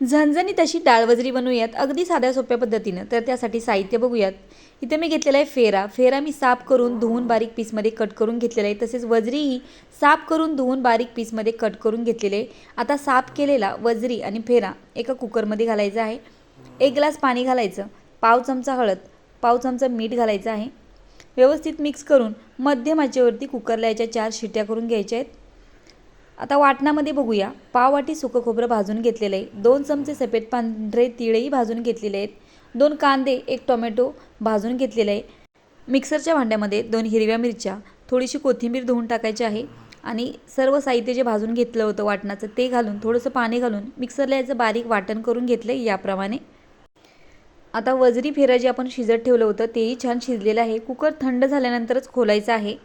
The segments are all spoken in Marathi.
झणझणीत तशी डाळवजरी बनवूयात अगदी साध्या सोप्या पद्धतीनं. तर त्यासाठी साहित्य बघूयात. इथे मी घेतलेला आहे फेरा. फेरा मी साफ करून धुवून बारीक पीसमध्ये कट करून घेतलेला आहे. तसेच वजरीही साफ करून धुवून बारीक पीसमध्ये कट करून घेतलेले. आहे आता साफ केलेला वजरी आणि फेरा एका कुकरमध्ये घालायचा आहे. एक ग्लास पाणी घालायचं. पाव चमचा हळद. पाव चमचा मीठ घालायचं आहे. व्यवस्थित मिक्स करून मध्यम आचेवरती कुकरला याच्या चार शिट्या करून घ्यायच्या आहेत. आता वाटणामध्ये बघूया. पाववाटी सुकं खोबरं भाजून घेतलेलं आहे. दोन चमचे सफेद पांढरे तिळेही भाजून घेतलेले आहेत. दोन कांदे एक टोमॅटो भाजून घेतलेले आहे. मिक्सरच्या भांड्यामध्ये दोन हिरव्या मिरच्या थोडीशी कोथिंबीर धुवून टाकायची आहे आणि सर्व साहित्य जे भाजून घेतलं होतं वाटणाचं ते घालून थोडंसं पाणी घालून मिक्सरला याचं बारीक वाटण करून घेतलं आहे याप्रमाणे. आता वजरी फेरा जे आपण शिजत ठेवलं होतं तेही छान शिजलेलं आहे. कुकर थंड झाल्यानंतरच खोलायचं आहे.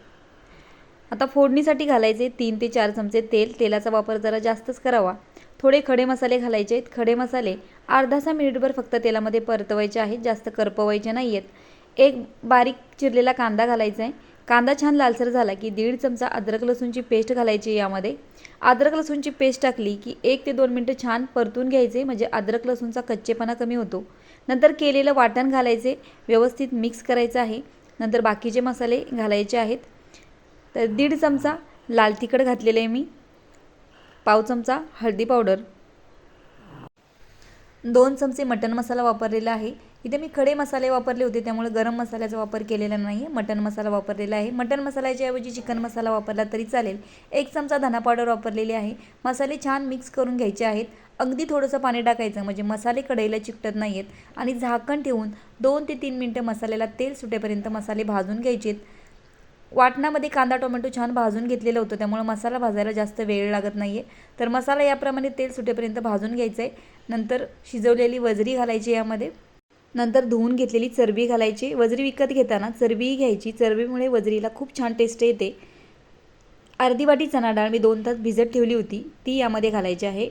आता फोडणीसाठी घालायचे तीन ते चार चमचे तेल. तेलाचा वापर जरा जास्तच करावा. थोडे खडे मसाले घालायचे आहेत. खडे मसाले अर्धासा मिनिटभर फक्त तेलामध्ये परतवायचे आहेत. जास्त करपवायचे नाही आहेत एक बारीक चिरलेला कांदा घालायचा आहे. कांदा छान लालसर झाला की दीड चमचा अद्रक लसूणची पेस्ट घालायची यामध्ये. अद्रक लसूणची पेस्ट टाकली की एक ते दोन मिनटं छान परतून घ्यायचे. म्हणजे अद्रक लसूणचा कच्चेपणा कमी होतो. नंतर केलेलं वाटण घालायचे. व्यवस्थित मिक्स करायचं आहे. नंतर बाकीचे मसाले घालायचे आहेत. तर दीड चमचा लाल तिखट घातलेलं आहे मी. पाव चमचा हळदी पावडर. दोन चमचे मटण मसाला वापरलेला आहे. इथे मी खडे मसाले वापरले होते त्यामुळे गरम मसाल्याचा वापर केलेला नाही आहे मटन मसाला वापरलेला आहे. मटन मसाल्याच्या ऐवजी चिकन मसाला वापरला तरी चालेल. एक चमचा धना पावडर वापरलेली आहे. मसाले छान मिक्स करून घ्यायचे आहेत. अगदी थोडंसं पाणी टाकायचं म्हणजे मसाले कढईला चिकटत नाही आहेत आणि झाकण ठेवून दोन ते तीन मिनटं मसाल्याला तेल सुटेपर्यंत मसाले भाजून घ्यायचे आहेत वाटणामध्ये कांदा टोमॅटो छान भाजून घेतलेलं होतं. त्यामुळे मसाला भाजायला जास्त वेळ लागत नाही आहे तर मसाला याप्रमाणे तेल सुटेपर्यंत भाजून घ्यायचं आहे नंतर शिजवलेली वजरी घालायची यामध्ये. नंतर धुवून घेतलेली चरबी घालायची. वजरी विकत घेताना चरबीही घ्यायची. चरबीमुळे वजरीला खूप छान टेस्ट येते. अर्धी वाटी चणा डाळ मी दोन तास भिजत ठेवली होती. ती यामध्ये घालायची आहे.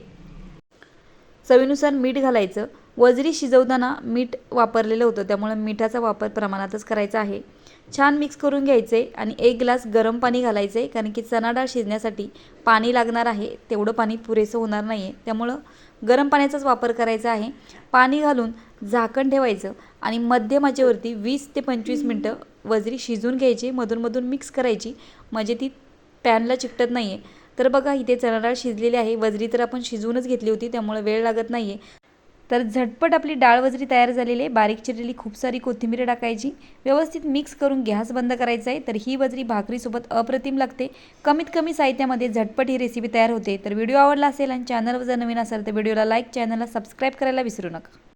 चवीनुसार मीठ घालायचं. वजरी शिजवताना मीठ वापरलेलं होतं. त्यामुळे मिठाचा वापर प्रमाणातच करायचा आहे. छान मिक्स करून घ्यायचे आणि एक ग्लास गरम पाणी घालायचं आहे कारण की चणा डाळ शिजण्यासाठी पाणी लागणार आहे. तेवढं पाणी पुरेसं होणार नाही आहे त्यामुळं गरम पाण्याचाच वापर करायचा आहे. पाणी घालून झाकण ठेवायचं आणि मध्यमाचेवरती वीस ते पंचवीस मिनटं वजरी शिजून घ्यायची. मधून मिक्स करायची. म्हणजे ती पॅनला चिकटत नाही आहे तर बघा इथे चणा डाळ शिजलेली आहे. वजरी तर आपण शिजवूनच घेतली होती त्यामुळे वेळ लागत नाही आहे तर झटपट आपली डाळ वजरी तयार झालेली आहे. बारीक चिरलेली खूप सारी कोथिंबीर टाकायची. व्यवस्थित मिक्स करून गॅस बंद करायचा आहे. तर ही वजरी भाकरीसोबत अप्रतिम लागते. कमीत कमी साहित्यामध्ये झटपट ही रेसिपी तयार होते. तर व्हिडिओ आवडला असेल आणि चॅनलवर जर नवीन असेल तर व्हिडिओला लाईक चॅनलला सबस्क्राईब करायला विसरू नका.